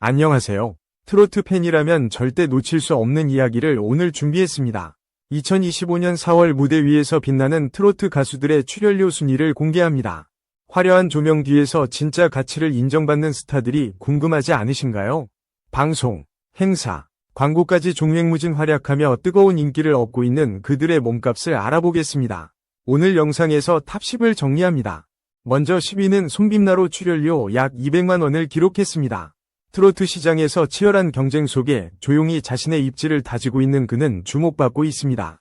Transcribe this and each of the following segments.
안녕하세요. 트로트 팬이라면 절대 놓칠 수 없는 이야기를 오늘 준비했습니다. 2025년 4월 무대 위에서 빛나는 트로트 가수들의 출연료 순위를 공개합니다. 화려한 조명 뒤에서 진짜 가치를 인정받는 스타들이 궁금하지 않으신가요? 방송, 행사, 광고까지 종횡무진 활약하며 뜨거운 인기를 얻고 있는 그들의 몸값을 알아보겠습니다. 오늘 영상에서 탑10을 정리합니다. 먼저 10위는 손빛나로 출연료 약 200만 원을 기록했습니다. 트로트 시장에서 치열한 경쟁 속에 조용히 자신의 입지를 다지고 있는 그는 주목받고 있습니다.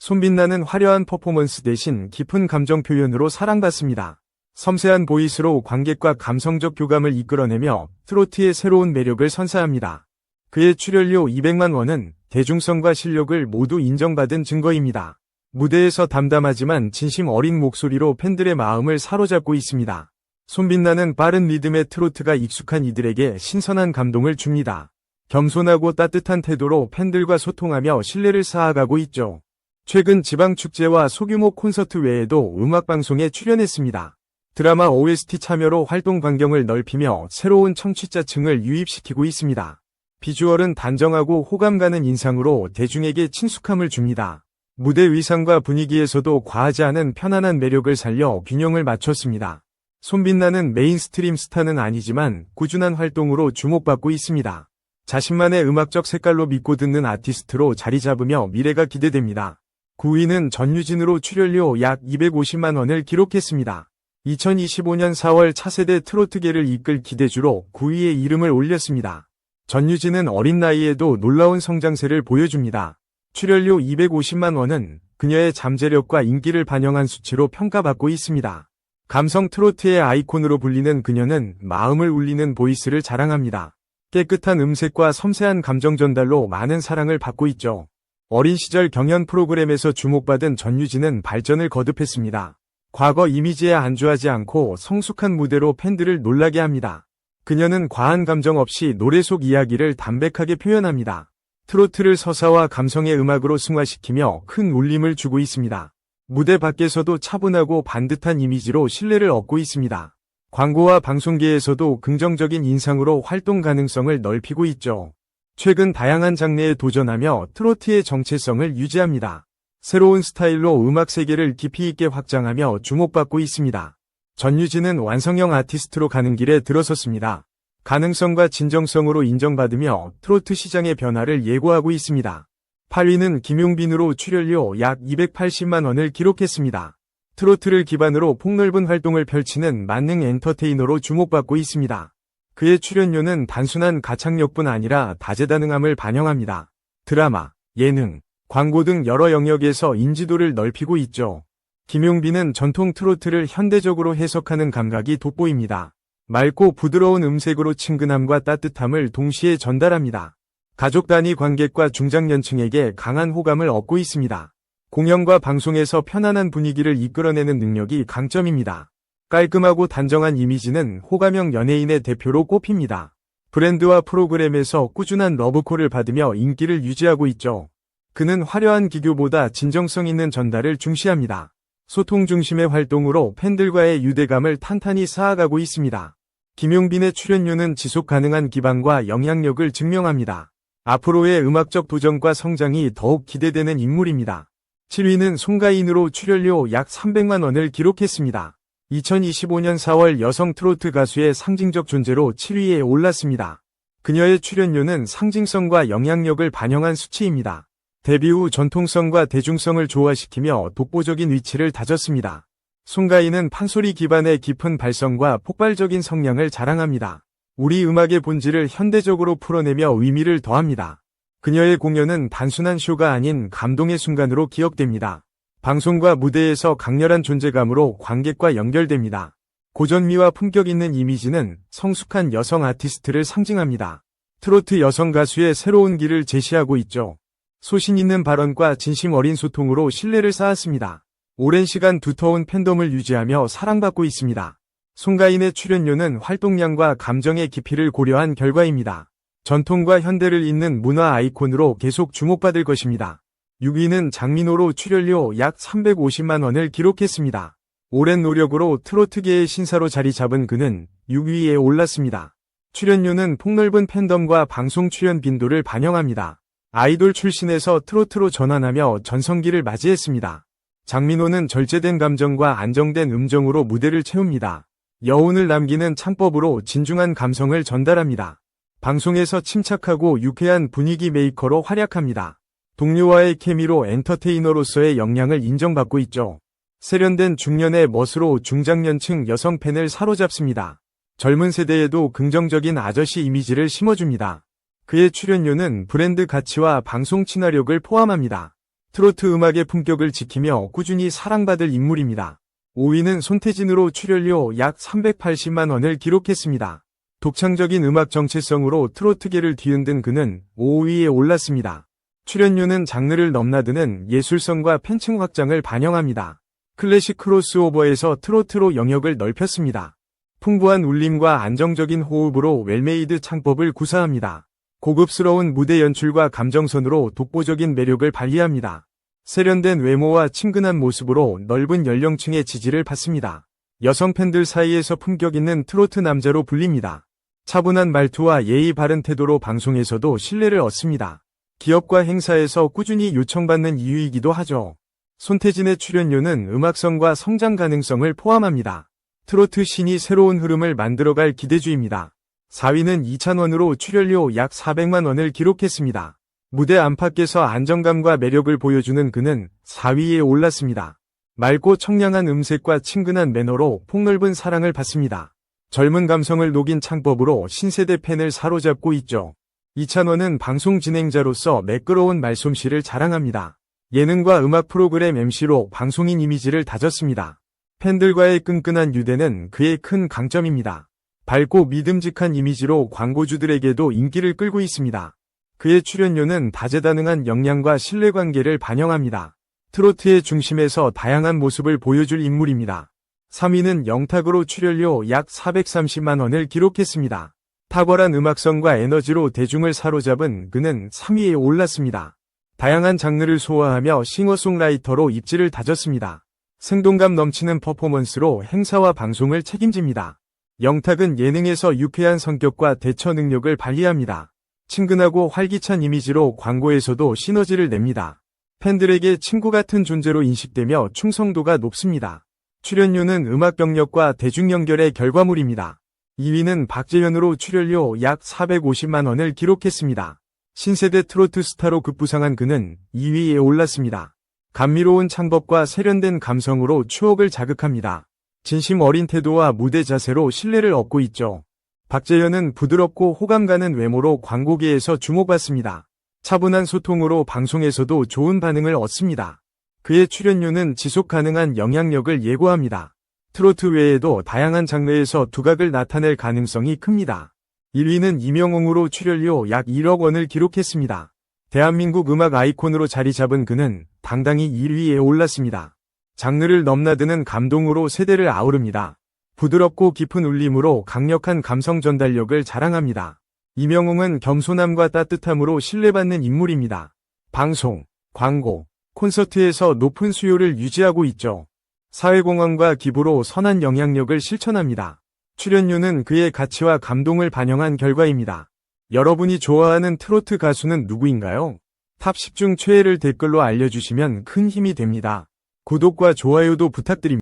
손빛나는 화려한 퍼포먼스 대신 깊은 감정 표현으로 사랑받습니다. 섬세한 보이스로 관객과 감성적 교감을 이끌어내며 트로트의 새로운 매력을 선사합니다. 그의 출연료 200만 원은 대중성과 실력을 모두 인정받은 증거입니다. 무대에서 담담하지만 진심 어린 목소리로 팬들의 마음을 사로잡고 있습니다. 손빛나는 빠른 리듬의 트로트가 익숙한 이들에게 신선한 감동을 줍니다. 겸손하고 따뜻한 태도로 팬들과 소통하며 신뢰를 쌓아가고 있죠. 최근 지방축제와 소규모 콘서트 외에도 음악방송에 출연했습니다. 드라마 OST 참여로 활동 반경을 넓히며 새로운 청취자층을 유입시키고 있습니다. 비주얼은 단정하고 호감 가는 인상으로 대중에게 친숙함을 줍니다. 무대 위상과 분위기에서도 과하지 않은 편안한 매력을 살려 균형을 맞췄습니다. 손빛나는 메인스트림 스타는 아니지만 꾸준한 활동으로 주목받고 있습니다. 자신만의 음악적 색깔로 믿고 듣는 아티스트로 자리 잡으며 미래가 기대됩니다. 9위는 전유진으로 출연료 약 250만 원을 기록했습니다. 2025년 4월 차세대 트로트계를 이끌 기대주로 9위에 이름을 올렸습니다. 전유진은 어린 나이에도 놀라운 성장세를 보여줍니다. 출연료 250만 원은 그녀의 잠재력과 인기를 반영한 수치로 평가받고 있습니다. 감성 트로트의 아이콘으로 불리는 그녀는 마음을 울리는 보이스를 자랑합니다. 깨끗한 음색과 섬세한 감정 전달로 많은 사랑을 받고 있죠. 어린 시절 경연 프로그램에서 주목받은 전유진은 발전을 거듭했습니다. 과거 이미지에 안주하지 않고 성숙한 무대로 팬들을 놀라게 합니다. 그녀는 과한 감정 없이 노래 속 이야기를 담백하게 표현합니다. 트로트를 서사와 감성의 음악으로 승화시키며 큰 울림을 주고 있습니다. 무대 밖에서도 차분하고 반듯한 이미지로 신뢰를 얻고 있습니다. 광고와 방송계에서도 긍정적인 인상으로 활동 가능성을 넓히고 있죠. 최근 다양한 장르에 도전하며 트로트의 정체성을 유지합니다. 새로운 스타일로 음악 세계를 깊이 있게 확장하며 주목받고 있습니다. 전유진은 완성형 아티스트로 가는 길에 들어섰습니다. 가능성과 진정성으로 인정받으며 트로트 시장의 변화를 예고하고 있습니다. 8위는 김용빈으로 출연료 약 280만 원을 기록했습니다. 트로트를 기반으로 폭넓은 활동을 펼치는 만능 엔터테이너로 주목받고 있습니다. 그의 출연료는 단순한 가창력뿐 아니라 다재다능함을 반영합니다. 드라마, 예능, 광고 등 여러 영역에서 인지도를 넓히고 있죠. 김용빈은 전통 트로트를 현대적으로 해석하는 감각이 돋보입니다. 맑고 부드러운 음색으로 친근함과 따뜻함을 동시에 전달합니다. 가족 단위 관객과 중장년층에게 강한 호감을 얻고 있습니다. 공연과 방송에서 편안한 분위기를 이끌어내는 능력이 강점입니다. 깔끔하고 단정한 이미지는 호감형 연예인의 대표로 꼽힙니다. 브랜드와 프로그램에서 꾸준한 러브콜을 받으며 인기를 유지하고 있죠. 그는 화려한 기교보다 진정성 있는 전달을 중시합니다. 소통 중심의 활동으로 팬들과의 유대감을 탄탄히 쌓아가고 있습니다. 김용빈의 출연료는 지속 가능한 기반과 영향력을 증명합니다. 앞으로의 음악적 도전과 성장이 더욱 기대되는 인물입니다. 7위는 송가인으로 출연료 약 300만 원을 기록했습니다. 2025년 4월 여성 트로트 가수의 상징적 존재로 7위에 올랐습니다. 그녀의 출연료는 상징성과 영향력을 반영한 수치입니다. 데뷔 후 전통성과 대중성을 조화시키며 독보적인 위치를 다졌습니다. 송가인은 판소리 기반의 깊은 발성과 폭발적인 성량을 자랑합니다. 우리 음악의 본질을 현대적으로 풀어내며 의미를 더합니다. 그녀의 공연은 단순한 쇼가 아닌 감동의 순간으로 기억됩니다. 방송과 무대에서 강렬한 존재감으로 관객과 연결됩니다. 고전미와 품격 있는 이미지는 성숙한 여성 아티스트를 상징합니다. 트로트 여성 가수의 새로운 길을 제시하고 있죠. 소신 있는 발언과 진심 어린 소통으로 신뢰를 쌓았습니다. 오랜 시간 두터운 팬덤을 유지하며 사랑받고 있습니다. 송가인의 출연료는 활동량과 감정의 깊이를 고려한 결과입니다. 전통과 현대를 잇는 문화 아이콘으로 계속 주목받을 것입니다. 6위는 장민호로 출연료 약 350만 원을 기록했습니다. 오랜 노력으로 트로트계의 신사로 자리 잡은 그는 6위에 올랐습니다. 출연료는 폭넓은 팬덤과 방송 출연 빈도를 반영합니다. 아이돌 출신에서 트로트로 전환하며 전성기를 맞이했습니다. 장민호는 절제된 감정과 안정된 음정으로 무대를 채웁니다. 여운을 남기는 창법으로 진중한 감성을 전달합니다. 방송에서 침착하고 유쾌한 분위기 메이커로 활약합니다. 동료와의 케미로 엔터테이너로서의 역량을 인정받고 있죠. 세련된 중년의 멋으로 중장년층 여성 팬을 사로잡습니다. 젊은 세대에도 긍정적인 아저씨 이미지를 심어줍니다. 그의 출연료는 브랜드 가치와 방송 친화력을 포함합니다. 트로트 음악의 품격을 지키며 꾸준히 사랑받을 인물입니다. 5위는 손태진으로 출연료 약 380만 원을 기록했습니다. 독창적인 음악 정체성으로 트로트계를 뒤흔든 그는 5위에 올랐습니다. 출연료는 장르를 넘나드는 예술성과 팬층 확장을 반영합니다. 클래식 크로스오버에서 트로트로 영역을 넓혔습니다. 풍부한 울림과 안정적인 호흡으로 웰메이드 창법을 구사합니다. 고급스러운 무대 연출과 감정선으로 독보적인 매력을 발휘합니다. 세련된 외모와 친근한 모습으로 넓은 연령층의 지지를 받습니다. 여성 팬들 사이에서 품격 있는 트로트 남자로 불립니다. 차분한 말투와 예의 바른 태도로 방송에서도 신뢰를 얻습니다. 기업과 행사에서 꾸준히 요청받는 이유이기도 하죠. 손태진의 출연료는 음악성과 성장 가능성을 포함합니다. 트로트 신이 새로운 흐름을 만들어갈 기대주입니다. 4위는 이찬원으로 출연료 약 400만 원을 기록했습니다. 무대 안팎에서 안정감과 매력을 보여주는 그는 4위에 올랐습니다. 맑고 청량한 음색과 친근한 매너로 폭넓은 사랑을 받습니다. 젊은 감성을 녹인 창법으로 신세대 팬을 사로잡고 있죠. 이찬원은 방송 진행자로서 매끄러운 말솜씨를 자랑합니다. 예능과 음악 프로그램 MC로 방송인 이미지를 다졌습니다. 팬들과의 끈끈한 유대는 그의 큰 강점입니다. 밝고 믿음직한 이미지로 광고주들에게도 인기를 끌고 있습니다. 그의 출연료는 다재다능한 역량과 신뢰관계를 반영합니다. 트로트의 중심에서 다양한 모습을 보여줄 인물입니다. 3위는 영탁으로 출연료 약 430만 원을 기록했습니다. 탁월한 음악성과 에너지로 대중을 사로잡은 그는 3위에 올랐습니다. 다양한 장르를 소화하며 싱어송라이터로 입지를 다졌습니다. 생동감 넘치는 퍼포먼스로 행사와 방송을 책임집니다. 영탁은 예능에서 유쾌한 성격과 대처 능력을 발휘합니다. 친근하고 활기찬 이미지로 광고에서도 시너지를 냅니다. 팬들에게 친구 같은 존재로 인식되며 충성도가 높습니다. 출연료는 음악 경력과 대중 연결의 결과물입니다. 2위는 박재현으로 출연료 약 450만 원을 기록했습니다. 신세대 트로트 스타로 급부상한 그는 2위에 올랐습니다. 감미로운 창법과 세련된 감성으로 추억을 자극합니다. 진심 어린 태도와 무대 자세로 신뢰를 얻고 있죠. 박재현은 부드럽고 호감 가는 외모로 광고계에서 주목받습니다. 차분한 소통으로 방송에서도 좋은 반응을 얻습니다. 그의 출연료는 지속 가능한 영향력을 예고합니다. 트로트 외에도 다양한 장르에서 두각을 나타낼 가능성이 큽니다. 1위는 이명웅으로 출연료 약 1억 원을 기록했습니다. 대한민국 음악 아이콘으로 자리 잡은 그는 당당히 1위에 올랐습니다. 장르를 넘나드는 감동으로 세대를 아우릅니다. 부드럽고 깊은 울림으로 강력한 감성 전달력을 자랑합니다. 이명웅은 겸손함과 따뜻함으로 신뢰받는 인물입니다. 방송, 광고, 콘서트에서 높은 수요를 유지하고 있죠. 사회공헌과 기부로 선한 영향력을 실천합니다. 출연료는 그의 가치와 감동을 반영한 결과입니다. 여러분이 좋아하는 트로트 가수는 누구인가요? 탑 10 중 최애를 댓글로 알려주시면 큰 힘이 됩니다. 구독과 좋아요도 부탁드립니다.